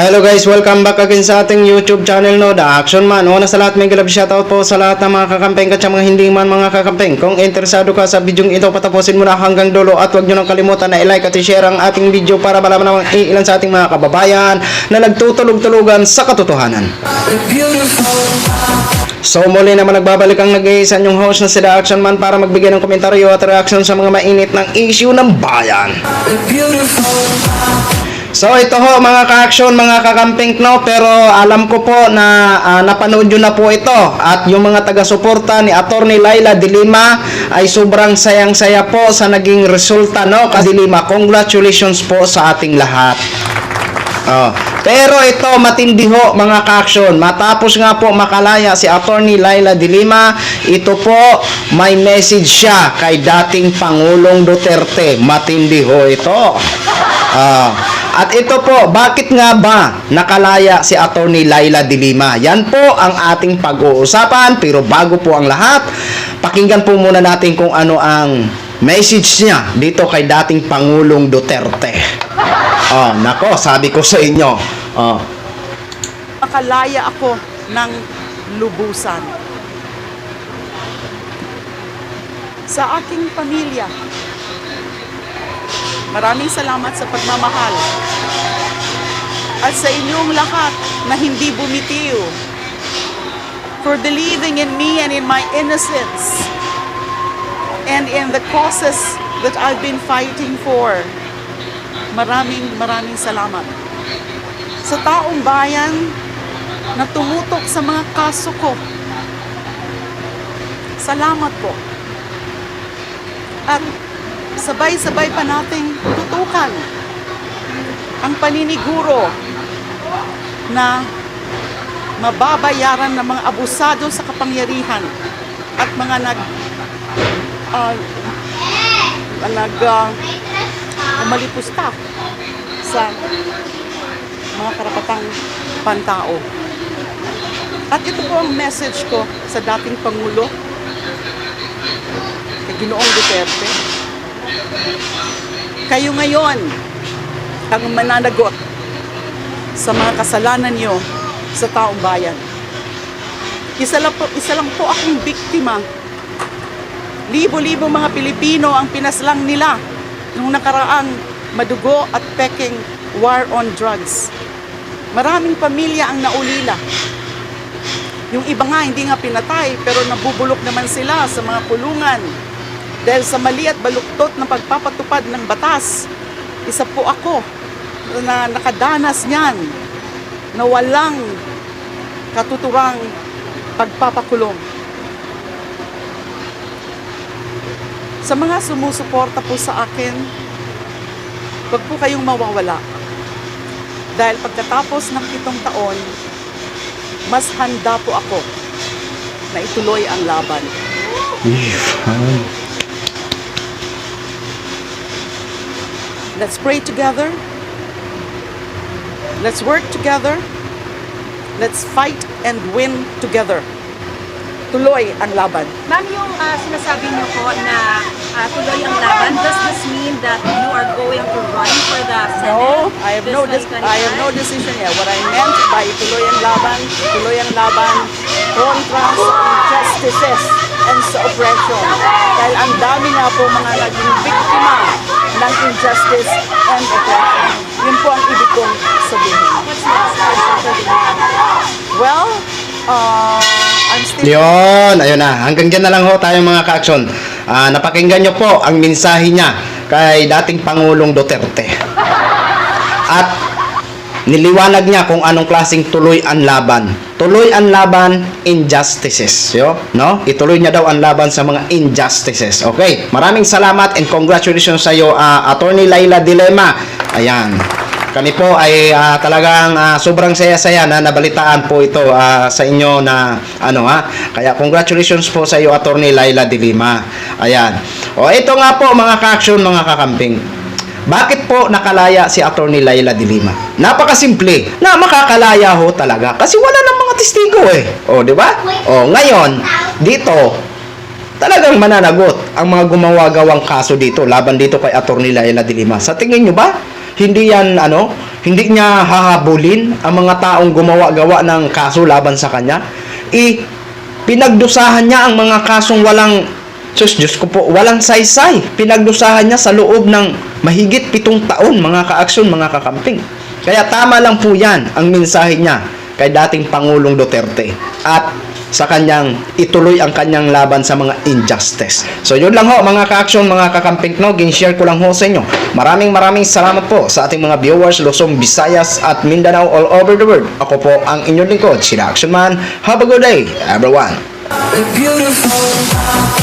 Hello guys, welcome back again sa ating YouTube channel no, The Action Man. Una sa lahat, may galab shoutout po sa lahat ng mga kakampeng at mga hindi man mga kakampeng. Kung interesado ka sa video ito, patapusin mo na hanggang dulo at huwag nyo nang kalimutan na i-like at i-share ang ating video para malaman naman ilan sa ating mga kababayan na nagtutulog-tulugan sa katotohanan. So muli naman nagbabalik ang nag-iisa yung host na si The Action Man para magbigay ng komentaryo at reaction sa mga mainit ng issue ng bayan. So ito ho mga ka-action, mga kakamping no, pero alam ko po na ah, napanood nyo na po ito at yung mga taga-suporta ni Attorney Laila Dilima ay sobrang sayang-saya po sa naging resulta no, kasi Dilima, congratulations po sa ating lahat. Oh. Pero ito matindi ho mga ka-action. Matapos nga po makalaya si Attorney Laila Dilima, ito po may message siya kay dating Pangulong Duterte. Matindi ho ito. Ah. At ito po, bakit nga ba nakalaya si Attorney Laila Dilima? Yan po ang ating pag-uusapan. Pero bago po ang lahat, pakinggan po muna natin kung ano ang message niya dito kay dating Pangulong Duterte. Oh, nako, sabi ko sa inyo. Oh, makalaya ako ng lubusan. Sa aking pamilya, maraming salamat sa pagmamahal. At sa inyong lahat na hindi bumitiw for believing in me and in my innocence and in the causes that I've been fighting for. Maraming maraming salamat sa taong bayan na tumutok sa mga kaso ko. Salamat po. At sabay-sabay pa nating tutukan ang paniniguro na mababayaran ng mga abusado sa kapangyarihan at mga nag ah, nag ah, umalipusta sa mga karapatang pantao. At ito po ang message ko sa dating Pangulo, kay Ginoong Duterte. Kayo ngayon ang mananagot sa mga kasalanan niyo sa taong bayan. Isa lang po, isa lang po akong biktima. Libo-libo mga Pilipino ang pinaslang nila nung nakaraang madugo at peking war on drugs. Maraming pamilya ang naulila. Yung iba nga hindi nga pinatay pero nabubulok naman sila sa mga kulungan dahil sa mali at baluktot na pagpapatupad ng batas. Isa po ako na nakadanas niyan na walang katuturang pagpapakulong. Sa mga sumusuporta po sa akin, huwag po kayong mawawala. Dahil pagkatapos ng pitong taon, mas handa po ako na ituloy ang laban. Let's pray together. Let's work together. Let's fight and win together. Tuloy ang laban. Ma'am, yung ah, sinasabi niyo po na ah, tuloy ang laban, does this mean that you are going to run for the Senate? No, I have no I have no 2025? decision yet. What I meant by tuloy ang laban, tuloy ang laban kontra sa injustices and sa oppression. Dahil ang dami nga po mga naging biktima ng injustice and oppression. Yun po ang ibig kong sabihin. Well, uh, I'm still... Yun, ayun na. Hanggang dyan na lang ho tayo mga ka-action. Ah, napakinggan nyo po ang mensahe niya kay dating Pangulong Duterte. At niliwanag niya kung anong klaseng tuloy ang laban. Tuloy ang laban, injustices. Yo, no? Ituloy niya daw ang laban sa mga injustices. Okay, maraming salamat and congratulations sa iyo, ah, Attorney Laila Dilema. Ayan. Kami po ay ah, talagang ah, sobrang saya-saya na nabalitaan po ito ah, sa inyo na ano ha. Kaya congratulations po sa iyo Attorney Laila Dilima. Ayan. O ito nga po mga ka-action, mga kakamping. Bakit po nakalaya si Attorney Laila Dilima? Napakasimple. Na makakalaya ho talaga kasi wala nang mga testigo eh. O, di ba? O, ngayon dito talagang mananagot ang mga gumawa-gawang kaso dito laban dito kay Attorney Laila Dilima. Sa tingin nyo ba? Hindi yan ano, Hindi niya hahabulin ang mga taong gumawa-gawa ng kaso laban sa kanya. I pinagdusahan niya ang mga kasong walang Sus, Diyos ko po, walang saysay. Pinagdusahan niya sa loob ng mahigit pitong taon, mga kaaksyon, mga kakamping. Kaya tama lang po yan ang mensahe niya kay dating Pangulong Duterte. At sa kanyang ituloy ang kanyang laban sa mga injustice. So yun lang ho mga ka-action, mga kakamping no, gin-share ko lang ho sa inyo. Maraming maraming salamat po sa ating mga viewers Luzon, Visayas at Mindanao all over the world. Ako po ang inyong lingkod, sila Action Man. Have a good day, everyone. We're beautiful.